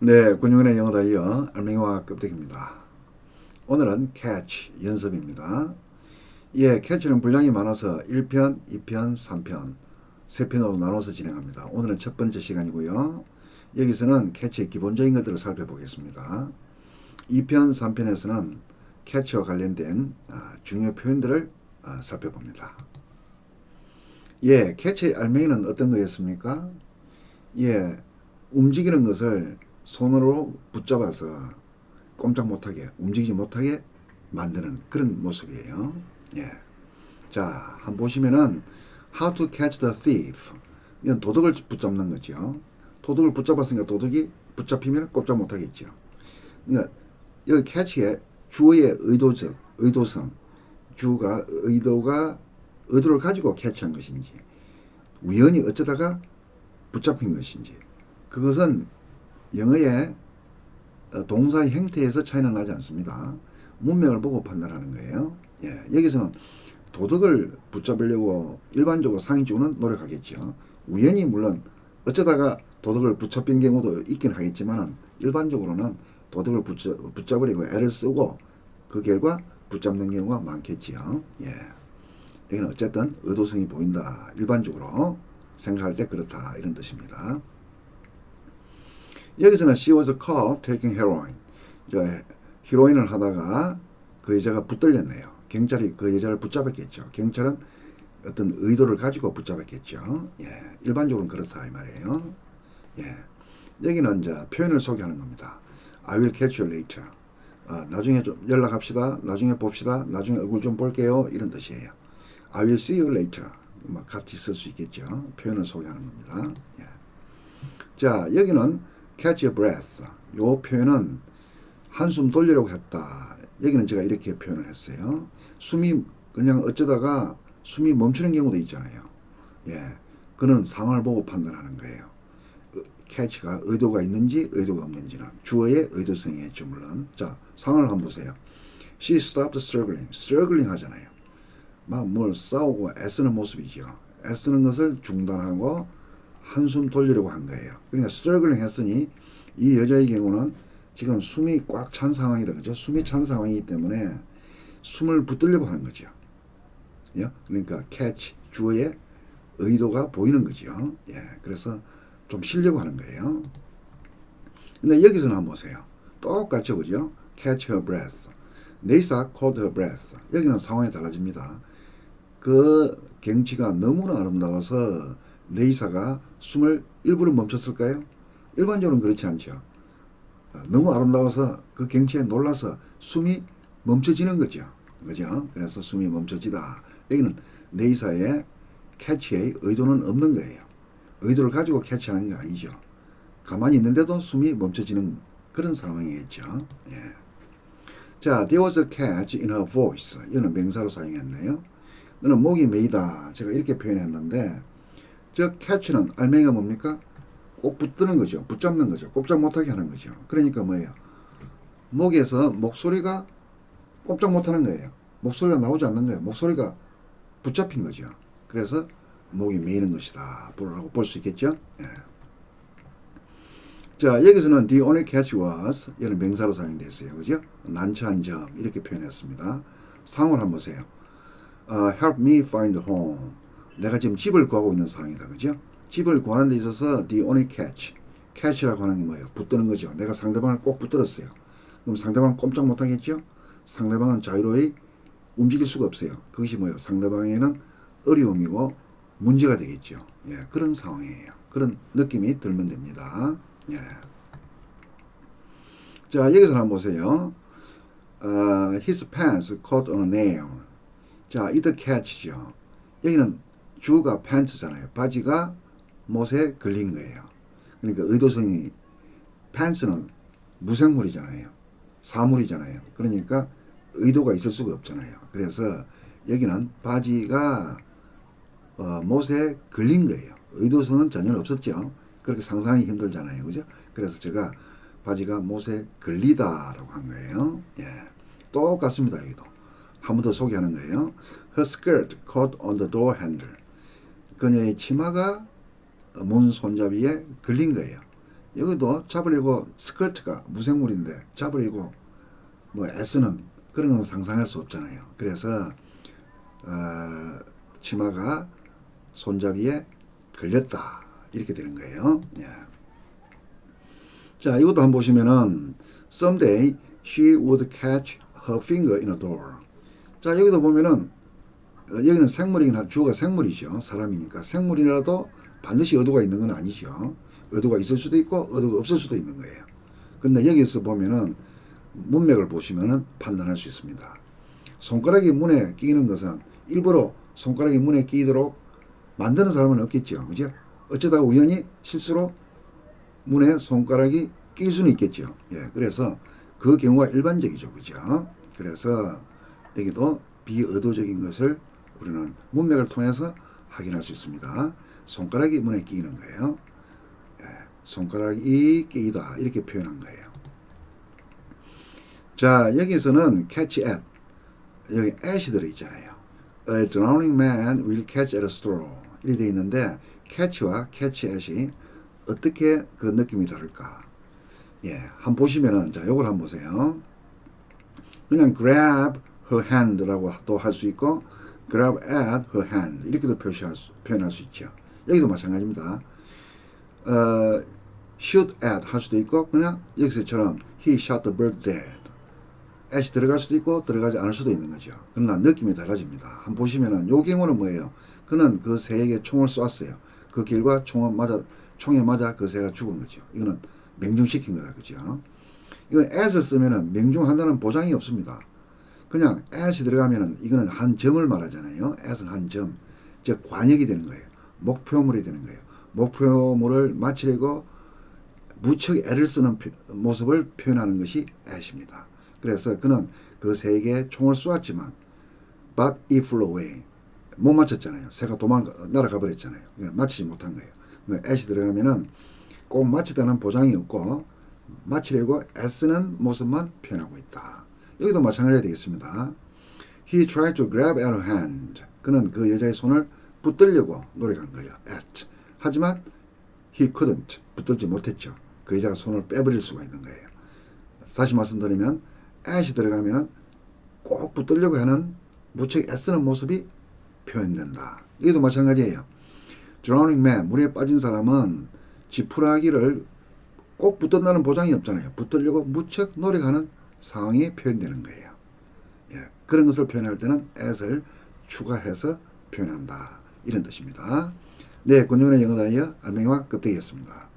네, 군용인의 영어 다이어 알맹이와 껍데기입니다. 오늘은 catch 연습입니다. 예, catch는 분량이 많아서 1편, 2편, 3편, 3편으로 나눠서 진행합니다. 오늘은 첫 번째 시간이고요. 여기서는 catch의 기본적인 것들을 살펴보겠습니다. 2편, 3편에서는 catch와 관련된 아, 중요 표현들을 아, 살펴봅니다. 예, catch의 알맹이는 어떤 거였습니까? 예, 움직이는 것을 손으로 붙잡아서 꼼짝 못하게 움직이지 못하게 만드는 그런 모습이에요. 예. 자, 한번 보시면은 How to catch the thief. 이건 도둑을 붙잡는 거죠. 도둑을 붙잡았으니까 도둑이 붙잡히면 꼼짝 못하겠죠. 그러니까 여기 catch의 주어의 의도적 의도성 주가 의도가 의도를 가지고 캐치한 것인지 우연히 어쩌다가 붙잡힌 것인지 그것은 영어의 어, 동사의 형태에서 차이는 나지 않습니다. 문맥을 보고 판단하는 거예요. 예, 여기서는 도덕을 붙잡으려고 일반적으로 상위주는 노력하겠죠. 우연히 물론 어쩌다가 도덕을 붙잡힌 경우도 있긴 하겠지만 일반적으로는 도덕을 붙잡, 붙잡으려고 애를 쓰고 그 결과 붙잡는 경우가 많겠지요. 예. 여기는 어쨌든 의도성이 보인다. 일반적으로 생각할 때 그렇다. 이런 뜻입니다. 여기서는 she was caught taking heroin. 저 히로인을 하다가 그 여자가 붙들렸네요. 경찰이 그 여자를 붙잡았겠죠. 경찰은 어떤 의도를 가지고 붙잡았겠죠. 예, 일반적으로는 그렇다 이 말이에요. 예, 여기는 이제 표현을 소개하는 겁니다. I will catch you later. 아, 나중에 좀 연락합시다. 나중에 봅시다. 나중에 얼굴 좀 볼게요. 이런 뜻이에요. I will see you later. 뭐 같이 쓸 수 있겠죠. 표현을 소개하는 겁니다. 예. 자, 여기는 catch your breath. 요 표현은 한숨 돌리려고 했다. 여기는 제가 이렇게 표현을 했어요. 숨이 그냥 어쩌다가 숨이 멈추는 경우도 있잖아요. 예. 그는 상황을 보고 판단하는 거예요. 캐치가 의도가 있는지 의도가 없는지는 주어의 의도성이겠죠 물론. 자 상황을 한번 보세요. She stopped struggling. struggling 하잖아요. 막 뭘 싸우고 애쓰는 모습이죠. 애쓰는 것을 중단하고 한숨 돌리려고 한 거예요. 그러니까 struggling 했으니 이 여자의 경우는 지금 숨이 꽉 찬 상황이다. 그죠? 숨이 찬 상황이기 때문에 숨을 붙들려고 하는 거죠. 예? 그러니까 catch 주어의 의도가 보이는 거죠. 예. 그래서 좀 쉬려고 하는 거예요. 근데 여기서는 한번 보세요. 똑같죠. 그죠? catch her breath. 네이사 caught her breath. 여기는 상황이 달라집니다. 그 경치가 너무나 아름다워서 네이사가 숨을 일부러 멈췄을까요? 일반적으로는 그렇지 않죠. 어, 너무 아름다워서 그 경치에 놀라서 숨이 멈춰지는 거죠. 그죠? 그래서 숨이 멈춰지다. 여기는 네이사의 캐치의 의도는 없는 거예요. 의도를 가지고 캐치하는 게 아니죠. 가만히 있는데도 숨이 멈춰지는 그런 상황이겠죠. 예. 자, there was a catch in her voice. 이거는 명사로 사용했네요. 너는 목이 메이다. 제가 이렇게 표현했는데, 저 catch는 알맹이가 뭡니까? 꼭 붙드는 거죠. 붙잡는 거죠. 꼼짝 못하게 하는 거죠. 그러니까 뭐예요? 목에서 목소리가 꼼짝 못하는 거예요. 목소리가 나오지 않는 거예요. 목소리가 붙잡힌 거죠. 그래서 목이 메이는 것이다. 라고 볼 수 있겠죠? 예. 자, 여기서는 the only catch was 이는 명사로 사용됐어요. 그죠? 난처한 점 이렇게 표현했습니다. 상황을 한번 보세요. 어, help me find home. 내가 지금 집을 구하고 있는 상황이다. 그죠? 집을 구하는 데 있어서 the only catch. catch라고 하는 게 뭐예요? 붙드는 거죠. 내가 상대방을 꼭 붙들었어요. 그럼 상대방 꼼짝 못 하겠죠? 상대방은 자유로이 움직일 수가 없어요. 그것이 뭐예요? 상대방에는 어려움이고 문제가 되겠죠. 예, 그런 상황이에요. 그런 느낌이 들면 됩니다. 예. 자, 여기서 한번 보세요. 어, his pants caught on a nail. 자, 이the catch죠. 여기는 주가 pants잖아요. 바지가 못에 걸린 거예요. 그러니까 의도성이 pants는 무생물이잖아요. 사물이잖아요. 그러니까 의도가 있을 수가 없잖아요. 그래서 여기는 바지가 어, 못에 걸린 거예요. 의도성은 전혀 없었죠. 그렇게 상상하기 힘들잖아요. 그죠? 그래서 제가 바지가 못에 걸리다라고 한 거예요. 예. 똑같습니다. 여기도. 한 번 더 소개하는 거예요. Her skirt caught on the door handle. 그녀의 치마가 문 손잡이에 걸린 거예요. 여기도 잡으려고 스커트가 무생물인데 잡으려고 뭐 애쓰는 그런 건 상상할 수 없잖아요. 그래서 어, 치마가 손잡이에 걸렸다 이렇게 되는 거예요. 예. 자 이것도 한번 보시면은 someday she would catch her finger in a door. 자 여기도 보면은 어, 여기는 생물이긴 하 주어가 생물이죠. 사람이니까 생물이라도 반드시 의도가 있는 건 아니죠. 의도가 있을 수도 있고 의도가 없을 수도 있는 거예요. 근데 여기서 보면은 문맥을 보시면은 판단할 수 있습니다. 손가락이 문에 끼는 것은 일부러 손가락이 문에 끼도록 만드는 사람은 없겠죠. 그죠? 어쩌다가 우연히 실수로 문에 손가락이 낄 수는 있겠죠. 예. 그래서 그 경우가 일반적이죠. 그죠? 그래서 여기도 비의도적인 것을 우리는 문맥을 통해서 확인할 수 있습니다. 손가락이 문에 끼는 거예요. 예. 손가락이 끼이다. 이렇게 표현한 거예요. 자, 여기서는 catch at. 여기 at이 들어있잖아요. A drowning man will catch at a straw. 이렇게 되어 있는데 catch와 catch at이 어떻게 그 느낌이 다를까? 예, 한번 보시면은 자, 요걸 한번 보세요. 그냥 grab her hand라고 또 할 수 있고 grab at her hand 이렇게도 표시할 수, 표현할 수 있죠. 여기도 마찬가지입니다. 어, shoot at 할 수도 있고 그냥 여기서처럼 he shot the bird dead. at이 들어갈 수도 있고 들어가지 않을 수도 있는 거죠. 그러나 느낌이 달라집니다. 한번 보시면은 요 경우는 뭐예요? 그는 그 새에게 총을 쐈어요. 그 길과 총을 맞아 총에 맞아 그 새가 죽은 거죠. 이거는 맹중시킨 거다, 그죠? 이건 at을 쓰면은 맹중한다는 보장이 없습니다. 그냥 at이 들어가면은 이거는 한 점을 말하잖아요. at은 한 점, 즉 관역이 되는 거예요. 목표물이 되는 거예요. 목표물을 맞추려고 무척 애를 쓰는 표- 모습을 표현하는 것이 at입니다. 그래서 그는 그 새에게 총을 쏘았지만 but it flew away. 못 맞췄잖아요. 새가 도망 날아가 버렸잖아요. 그러니까 맞히지 못한 거예요. 그러니까 at이 들어가면은 꼭 맞히다는 보장이 없고 맞히려고 애쓰는 모습만 표현하고 있다. 여기도 마찬가지가 되겠습니다. He tried to grab at her hand. 그는 그 여자의 손을 붙들려고 노력한 거예요. at. 하지만 he couldn't. 붙들지 못했죠. 그 여자가 손을 빼버릴 수가 있는 거예요. 다시 말씀드리면 at이 들어가면은 꼭 붙들려고 하는 무척 애쓰는 모습이 표현된다. 이것도 마찬가지예요. drowning man, 물에 빠진 사람은 지푸라기를 꼭 붙든다는 보장이 없잖아요. 붙들려고 무척 노력하는 상황이 표현되는 거예요. 예, 그런 것을 표현할 때는 at을 추가해서 표현한다. 이런 뜻입니다. 네, 권영의 영어 다이어 알맹이와 껍데기였습니다.